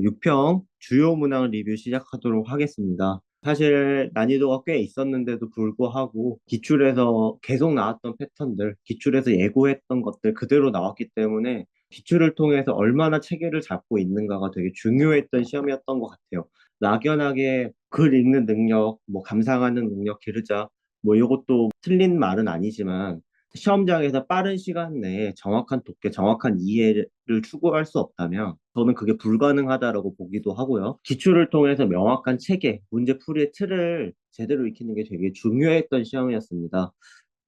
네, 6평 주요 문항 리뷰 시작하도록 하겠습니다. 사실 난이도가 꽤 있었는데도 불구하고 기출에서 계속 나왔던 패턴들, 기출에서 예고했던 것들 그대로 나왔기 때문에 기출을 통해서 얼마나 체계를 잡고 있는가가 되게 중요했던 시험이었던 것 같아요. 막연하게 글 읽는 능력, 뭐 감상하는 능력 기르자, 뭐 이것도 틀린 말은 아니지만 시험장에서 빠른 시간 내에 정확한 독해, 정확한 이해를 추구할 수 없다면 저는 그게 불가능하다라고 보기도 하고요. 기출을 통해서 명확한 체계, 문제 풀이의 틀을 제대로 익히는 게 되게 중요했던 시험이었습니다.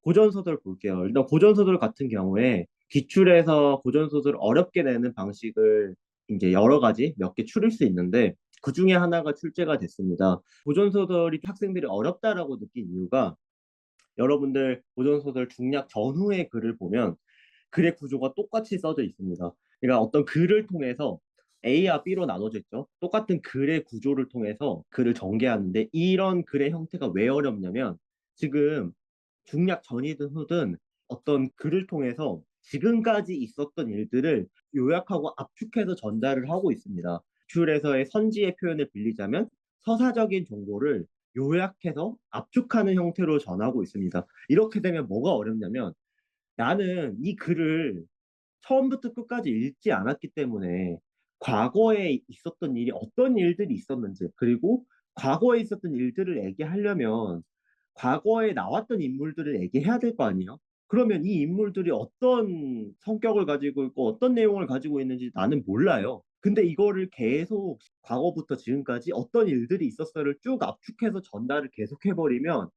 고전소설 볼게요. 일단 고전소설 같은 경우에 기출에서 고전소설을 어렵게 내는 방식을 이제 여러 가지 몇 개 추릴 수 있는데 그 중에 하나가 출제가 됐습니다. 고전소설이 학생들이 어렵다라고 느낀 이유가 여러분들 고전소설 중략 전후의 글을 보면 글의 구조가 똑같이 써져 있습니다. 그러니까 어떤 글을 통해서 A와 B로 나눠져 있죠. 똑같은 글의 구조를 통해서 글을 전개하는데 이런 글의 형태가 왜 어렵냐면 지금 중략 전이든 후든 어떤 글을 통해서 지금까지 있었던 일들을 요약하고 압축해서 전달을 하고 있습니다. 줄에서의 선지의 표현을 빌리자면 서사적인 정보를 요약해서 압축하는 형태로 전하고 있습니다. 이렇게 되면 뭐가 어렵냐면 나는 이 글을 처음부터 끝까지 읽지 않았기 때문에 과거에 있었던 일이 어떤 일들이 있었는지 그리고 과거에 있었던 일들을 얘기하려면 과거에 나왔던 인물들을 얘기해야 될 거 아니에요? 그러면 이 인물들이 어떤 성격을 가지고 있고 어떤 내용을 가지고 있는지 나는 몰라요. 근데 이거를 계속 과거부터 지금까지 어떤 일들이 있었어를 쭉 압축해서 전달을 계속 해버리면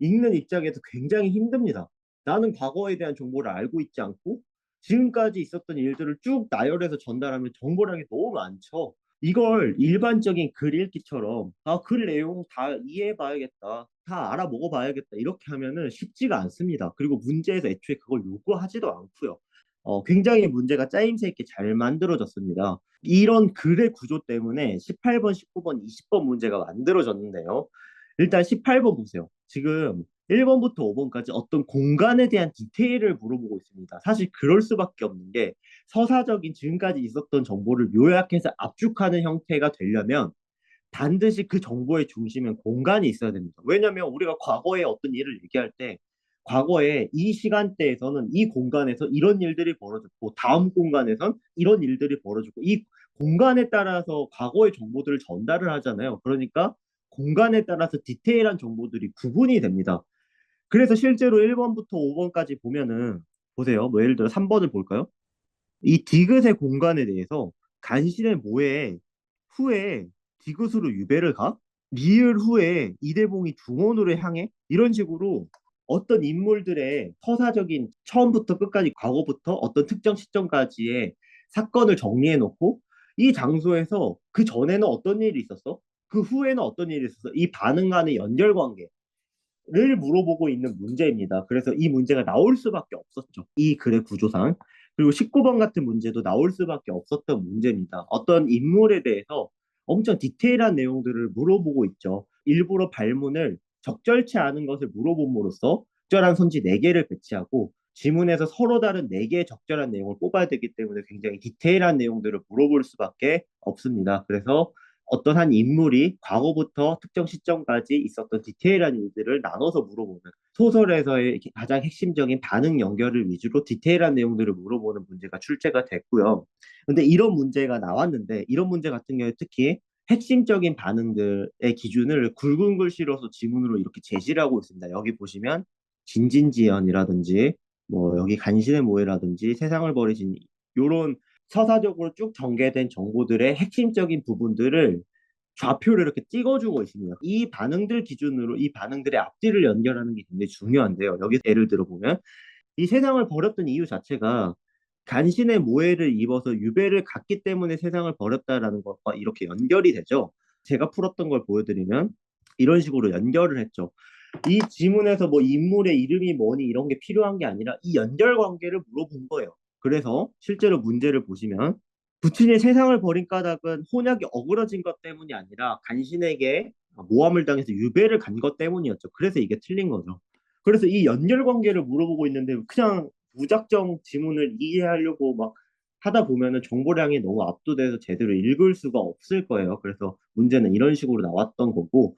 읽는 입장에서 굉장히 힘듭니다. 나는 과거에 대한 정보를 알고 있지 않고 지금까지 있었던 일들을 쭉 나열해서 전달하면 정보량이 너무 많죠. 이걸 일반적인 글 읽기처럼 아, 글 내용 다 이해해 봐야겠다. 다 알아 먹어 봐야겠다. 이렇게 하면은 쉽지가 않습니다. 그리고 문제에서 애초에 그걸 요구하지도 않고요. 어, 굉장히 문제가 짜임새 있게 잘 만들어졌습니다. 이런 글의 구조 때문에 18번, 19번, 20번 문제가 만들어졌는데요. 일단 18번 보세요. 지금 1번부터 5번까지 어떤 공간에 대한 디테일을 물어보고 있습니다. 사실 그럴 수밖에 없는 게 서사적인 지금까지 있었던 정보를 요약해서 압축하는 형태가 되려면 반드시 그 정보의 중심엔 공간이 있어야 됩니다. 왜냐하면 우리가 과거에 어떤 일을 얘기할 때 과거에 이 시간대에서는 이 공간에서 이런 일들이 벌어졌고 다음 공간에선 이런 일들이 벌어졌고 이 공간에 따라서 과거의 정보들을 전달을 하잖아요. 그러니까 공간에 따라서 디테일한 정보들이 구분이 됩니다. 그래서 실제로 1번부터 5번까지 보면은 보세요. 뭐 예를 들어 3번을 볼까요? 이 디귿의 공간에 대해서 간신의 모에 후에 디귿으로 유배를 가? 리을 후에 이대봉이 중원으로 향해? 이런 식으로 어떤 인물들의 서사적인 처음부터 끝까지 과거부터 어떤 특정 시점까지의 사건을 정리해 놓고 이 장소에서 그 전에는 어떤 일이 있었어? 그 후에는 어떤 일이 있었어? 이 반응 간의 연결 관계를 물어보고 있는 문제입니다. 그래서 이 문제가 나올 수밖에 없었죠. 이 글의 구조상. 그리고 19번 같은 문제도 나올 수밖에 없었던 문제입니다. 어떤 인물에 대해서 엄청 디테일한 내용들을 물어보고 있죠. 일부러 발문을 적절치 않은 것을 물어봄으로써 적절한 선지 4개를 배치하고 지문에서 서로 다른 4개의 적절한 내용을 뽑아야 되기 때문에 굉장히 디테일한 내용들을 물어볼 수밖에 없습니다. 그래서 어떤 한 인물이 과거부터 특정 시점까지 있었던 디테일한 일들을 나눠서 물어보는 소설에서의 가장 핵심적인 반응 연결을 위주로 디테일한 내용들을 물어보는 문제가 출제가 됐고요. 근데 이런 문제가 나왔는데 이런 문제 같은 경우에 특히 핵심적인 반응들의 기준을 굵은 글씨로서 지문으로 이렇게 제시를 하고 있습니다. 여기 보시면 진진지연이라든지 뭐 여기 간신의 모해라든지 세상을 버리신 요런 서사적으로 쭉 전개된 정보들의 핵심적인 부분들을 좌표를 이렇게 찍어주고 있습니다. 이 반응들 기준으로 이 반응들의 앞뒤를 연결하는 게 굉장히 중요한데요. 여기 예를 들어 보면 이 세상을 버렸던 이유 자체가 간신의 모해를 입어서 유배를 갔기 때문에 세상을 버렸다라는 것과 이렇게 연결이 되죠. 제가 풀었던 걸 보여드리면 이런 식으로 연결을 했죠. 이 지문에서 뭐 인물의 이름이 뭐니 이런 게 필요한 게 아니라 이 연결 관계를 물어본 거예요. 그래서 실제로 문제를 보시면 부친이 세상을 버린 까닭은 혼약이 어그러진 것 때문이 아니라 간신에게 모함을 당해서 유배를 간 것 때문이었죠. 그래서 이게 틀린 거죠. 그래서 이 연결 관계를 물어보고 있는데 그냥 무작정 지문을 이해하려고 막 하다 보면은 정보량이 너무 압도돼서 제대로 읽을 수가 없을 거예요. 그래서 문제는 이런 식으로 나왔던 거고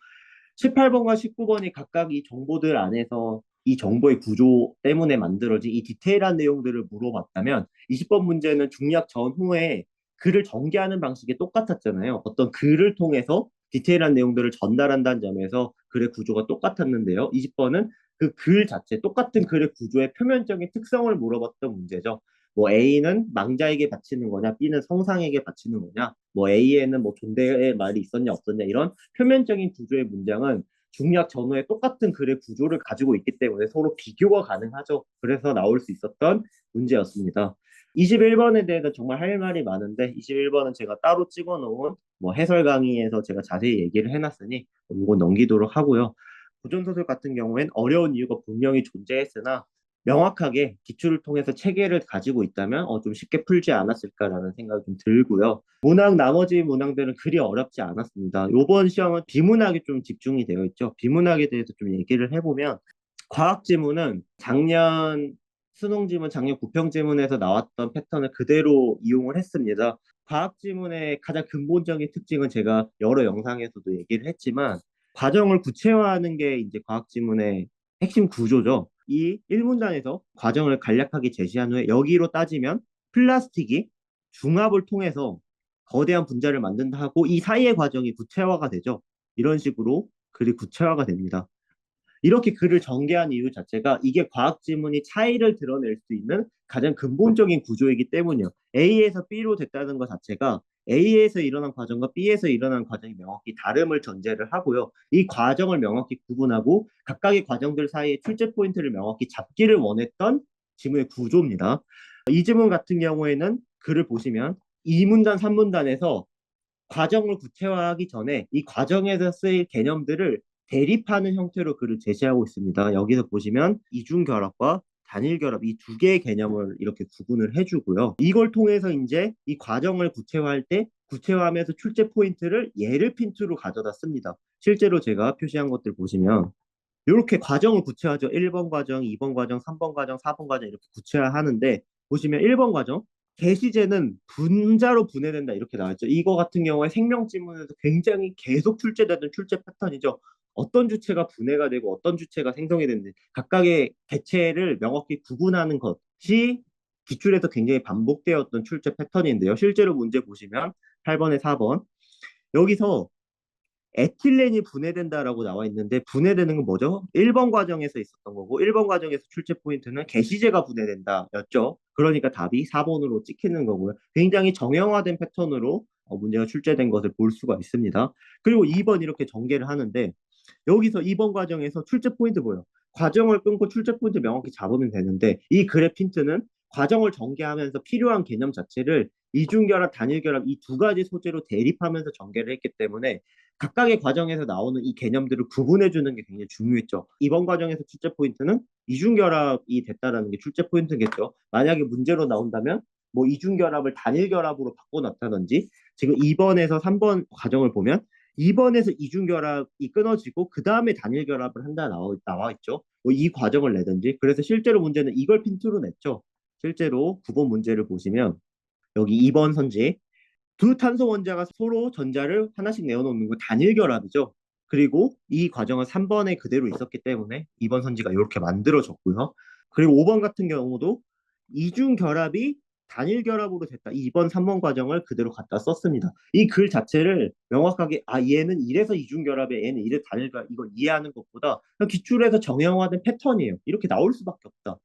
18번과 19번이 각각 이 정보들 안에서 이 정보의 구조 때문에 만들어진 이 디테일한 내용들을 물어봤다면 20번 문제는 중략 전후에 글을 전개하는 방식이 똑같았잖아요. 어떤 글을 통해서 디테일한 내용들을 전달한다는 점에서 글의 구조가 똑같았는데요. 20번은 그 글 자체, 똑같은 글의 구조의 표면적인 특성을 물어봤던 문제죠. 뭐 A는 망자에게 바치는 거냐, B는 성상에게 바치는 거냐, 뭐 A에는 뭐 존대의 말이 있었냐 없었냐 이런 표면적인 구조의 문장은 중략 전후에 똑같은 글의 구조를 가지고 있기 때문에 서로 비교가 가능하죠. 그래서 나올 수 있었던 문제였습니다. 21번에 대해서 정말 할 말이 많은데 21번은 제가 따로 찍어놓은 뭐 해설 강의에서 제가 자세히 얘기를 해놨으니 이거 넘기도록 하고요. 고전소설 같은 경우엔 어려운 이유가 분명히 존재했으나 명확하게 기출을 통해서 체계를 가지고 있다면 어, 좀 쉽게 풀지 않았을까라는 생각이 좀 들고요. 문항 나머지 문항들은 그리 어렵지 않았습니다. 이번 시험은 비문학에 좀 집중이 되어 있죠. 비문학에 대해서 좀 얘기를 해보면 과학 지문은 작년 수능 지문, 작년 구평 지문에서 나왔던 패턴을 그대로 이용을 했습니다. 과학 지문의 가장 근본적인 특징은 제가 여러 영상에서도 얘기를 했지만 과정을 구체화하는 게 이제 과학 지문의 핵심 구조죠. 이 1문단에서 과정을 간략하게 제시한 후에 여기로 따지면 플라스틱이 중압을 통해서 거대한 분자를 만든다 하고 이 사이의 과정이 구체화가 되죠. 이런 식으로 글이 구체화가 됩니다. 이렇게 글을 전개한 이유 자체가 이게 과학 지문이 차이를 드러낼 수 있는 가장 근본적인 구조이기 때문이요. A에서 B로 됐다는 것 자체가 A에서 일어난 과정과 B에서 일어난 과정이 명확히 다름을 전제를 하고요. 이 과정을 명확히 구분하고 각각의 과정들 사이의 출제 포인트를 명확히 잡기를 원했던 지문의 구조입니다. 이 지문 같은 경우에는 글을 보시면 2문단, 3문단에서 과정을 구체화하기 전에 이 과정에서 쓰일 개념들을 대립하는 형태로 글을 제시하고 있습니다. 여기서 보시면 이중결합과 단일 결합 이 두 개의 개념을 이렇게 구분을 해주고요. 이걸 통해서 이제 이 과정을 구체화할 때 구체화하면서 출제 포인트를 예를 핀트로 가져다 씁니다. 실제로 제가 표시한 것들 보시면 이렇게 과정을 구체화하죠. 1번 과정, 2번 과정, 3번 과정, 4번 과정 이렇게 구체화하는데 보시면 1번 과정 게시제는 분자로 분해된다 이렇게 나왔죠. 이거 같은 경우에 생명 지문에서 굉장히 계속 출제되던 출제 패턴이죠. 어떤 주체가 분해가 되고 어떤 주체가 생성이 되는지 각각의 개체를 명확히 구분하는 것이 기출에서 굉장히 반복되었던 출제 패턴인데요. 실제로 문제 보시면 8번에 4번 여기서 에틸렌이 분해된다라고 나와 있는데 분해되는 건 뭐죠? 1번 과정에서 있었던 거고 1번 과정에서 출제 포인트는 게시제가 분해된다였죠. 그러니까 답이 4번으로 찍히는 거고요. 굉장히 정형화된 패턴으로 어, 문제가 출제된 것을 볼 수가 있습니다. 그리고 2번 이렇게 전개를 하는데 여기서 2번 과정에서 출제 포인트 뭐예요? 과정을 끊고 출제 포인트 명확히 잡으면 되는데 이 글의 핀트는 과정을 전개하면서 필요한 개념 자체를 이중결합, 단일결합 이 두 가지 소재로 대립하면서 전개를 했기 때문에 각각의 과정에서 나오는 이 개념들을 구분해 주는 게 굉장히 중요했죠. 이번 과정에서 출제 포인트는 이중결합이 됐다라는 게 출제 포인트겠죠. 만약에 문제로 나온다면 뭐 이중결합을 단일결합으로 바꿔놨다든지 지금 2번에서 3번 과정을 보면 2번에서 이중결합이 끊어지고 그 다음에 단일결합을 한다 나와, 나와 있죠. 뭐 이 과정을 내든지 그래서 실제로 문제는 이걸 핀트로 냈죠. 실제로 9번 문제를 보시면 여기 2번 선지 두 탄소 원자가 서로 전자를 하나씩 내어놓는 거 단일 결합이죠. 그리고 이 과정은 3번에 그대로 있었기 때문에 2번 선지가 이렇게 만들어졌고요. 그리고 5번 같은 경우도 이중 결합이 단일 결합으로 됐다. 2번, 3번 과정을 그대로 갖다 썼습니다. 이 글 자체를 명확하게 아 얘는 이래서 이중 결합에 얘는 이래 단일 결합 이걸 이해하는 것보다 기출에서 정형화된 패턴이에요. 이렇게 나올 수밖에 없다.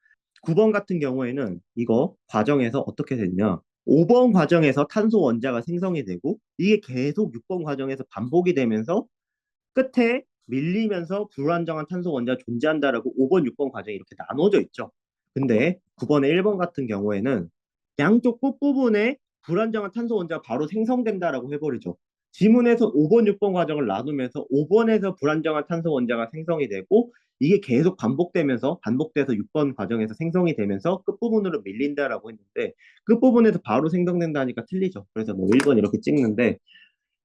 9번 같은 경우에는 이거 과정에서 어떻게 됐냐? 5번 과정에서 탄소 원자가 생성이 되고 이게 계속 6번 과정에서 반복이 되면서 끝에 밀리면서 불안정한 탄소 원자가 존재한다라고 5번, 6번 과정이 이렇게 나눠져 있죠. 근데 9번에 1번 같은 경우에는 양쪽 끝부분에 불안정한 탄소 원자가 바로 생성된다라고 해버리죠. 지문에서 5번, 6번 과정을 나누면서 5번에서 불안정한 탄소 원자가 생성이 되고 이게 계속 반복되면서 반복돼서 6번 과정에서 생성이 되면서 끝부분으로 밀린다라고 했는데 끝부분에서 바로 생성된다니까 틀리죠. 그래서 뭐 1번 이렇게 찍는데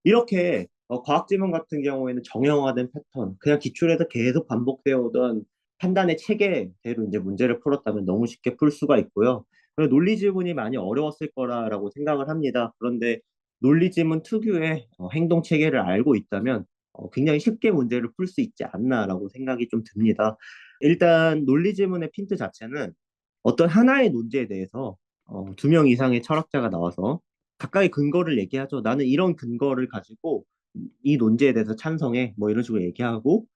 이렇게 어, 과학 지문 같은 경우에는 정형화된 패턴, 그냥 기출에서 계속 반복되어 오던 판단의 체계대로 이제 문제를 풀었다면 너무 쉽게 풀 수가 있고요. 논리 지문이 많이 어려웠을 거라고 생각을 합니다. 그런데 논리 지문 특유의 어, 행동 체계를 알고 있다면 어, 굉장히 쉽게 문제를 풀 수 있지 않나라고 생각이 좀 듭니다. 일단 논리 지문의 핀트 자체는 어떤 하나의 논제에 대해서 어, 두 명 이상의 철학자가 나와서 각각의 근거를 얘기하죠. 나는 이런 근거를 가지고 이 논제에 대해서 찬성해. 뭐 이런 식으로 얘기하고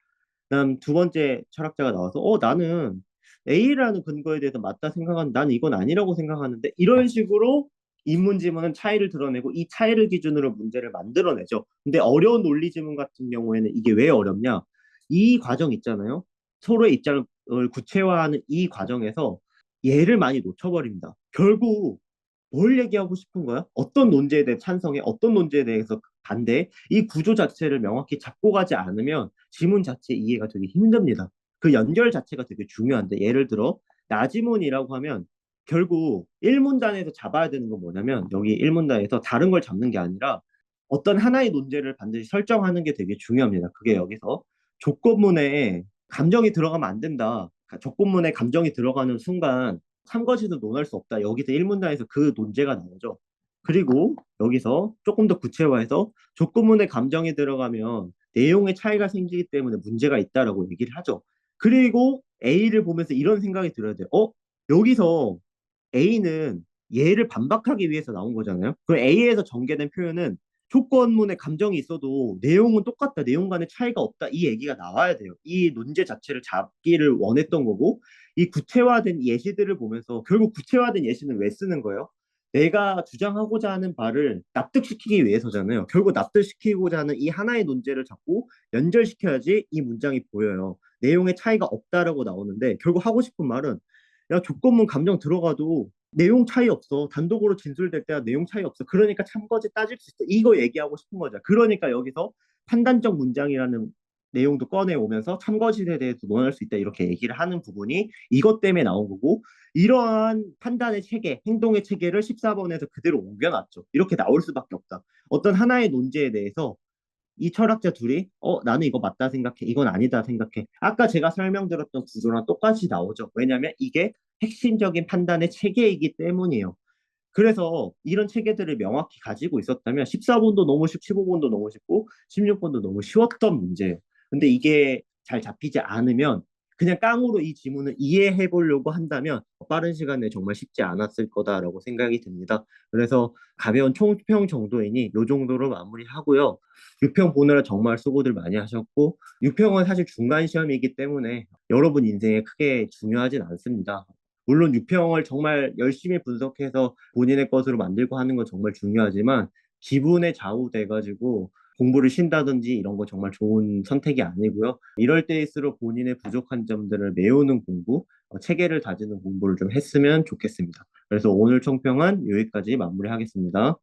그다음 두 번째 철학자가 나와서 어 나는 A라는 근거에 대해서 맞다 생각하는 나는 이건 아니라고 생각하는데 이런 식으로 인문지문은 차이를 드러내고 이 차이를 기준으로 문제를 만들어내죠. 근데 어려운 논리 지문 같은 경우에는 이게 왜 어렵냐? 이 과정 있잖아요. 서로의 입장을 구체화하는 이 과정에서 얘를 많이 놓쳐버립니다. 결국 뭘 얘기하고 싶은 거야? 어떤 논제에 대해 찬성해? 어떤 논제에 대해서 반대? 이 구조 자체를 명확히 잡고 가지 않으면 지문 자체 이해가 되게 힘듭니다. 그 연결 자체가 되게 중요한데 예를 들어 나지문이라고 하면 결국 1문단에서 잡아야 되는 건 뭐냐면 여기 1문단에서 다른 걸 잡는 게 아니라 어떤 하나의 논제를 반드시 설정하는 게 되게 중요합니다. 그게 여기서 조건문에 감정이 들어가면 안 된다. 조건문에 감정이 들어가는 순간 삼거지도 논할 수 없다. 여기서 1문단에서 그 논제가 나오죠. 그리고 여기서 조금 더 구체화해서 조건문에 감정이 들어가면 내용의 차이가 생기기 때문에 문제가 있다라고 얘기를 하죠. 그리고 A를 보면서 이런 생각이 들어야 돼요. 어? 여기서 A는 얘를 반박하기 위해서 나온 거잖아요. 그 A에서 전개된 표현은 조건문에 감정이 있어도 내용은 똑같다. 내용 간의 차이가 없다. 이 얘기가 나와야 돼요. 이 논제 자체를 잡기를 원했던 거고 이 구체화된 예시들을 보면서 결국 구체화된 예시는 왜 쓰는 거예요? 내가 주장하고자 하는 바를 납득시키기 위해서잖아요. 결국 납득시키고자 하는 이 하나의 논제를 잡고 연결시켜야지 이 문장이 보여요. 내용의 차이가 없다라고 나오는데 결국 하고 싶은 말은 야 조건문 감정 들어가도 내용 차이 없어. 단독으로 진술될 때와 내용 차이 없어. 그러니까 참거지 따질 수 있어. 이거 얘기하고 싶은 거죠. 그러니까 여기서 판단적 문장이라는 내용도 꺼내오면서 참거짓에 대해서 논할 수 있다 이렇게 얘기를 하는 부분이 이것 때문에 나온 거고 이러한 판단의 체계, 행동의 체계를 14번에서 그대로 옮겨놨죠. 이렇게 나올 수밖에 없다. 어떤 하나의 논제에 대해서 이 철학자 둘이 어 나는 이거 맞다 생각해 이건 아니다 생각해. 아까 제가 설명드렸던 구조랑 똑같이 나오죠. 왜냐하면 이게 핵심적인 판단의 체계이기 때문이에요. 그래서 이런 체계들을 명확히 가지고 있었다면 14번도 너무 쉽고 15번도 너무 쉽고 16번도 너무 쉬웠던 문제예요. 근데 이게 잘 잡히지 않으면 그냥 깡으로 이 지문을 이해해 보려고 한다면 빠른 시간에 정말 쉽지 않았을 거다라고 생각이 듭니다. 그래서 가벼운 총평 정도이니 이 정도로 마무리하고요. 6평 보느라 정말 수고들 많이 하셨고 6평은 사실 중간 시험이기 때문에 여러분 인생에 크게 중요하진 않습니다. 물론 6평을 정말 열심히 분석해서 본인의 것으로 만들고 하는 건 정말 중요하지만 기분에 좌우돼가지고 공부를 쉰다든지 이런 거 정말 좋은 선택이 아니고요. 이럴 때일수록 본인의 부족한 점들을 메우는 공부, 어, 체계를 다지는 공부를 좀 했으면 좋겠습니다. 그래서 오늘 총평은 여기까지 마무리하겠습니다.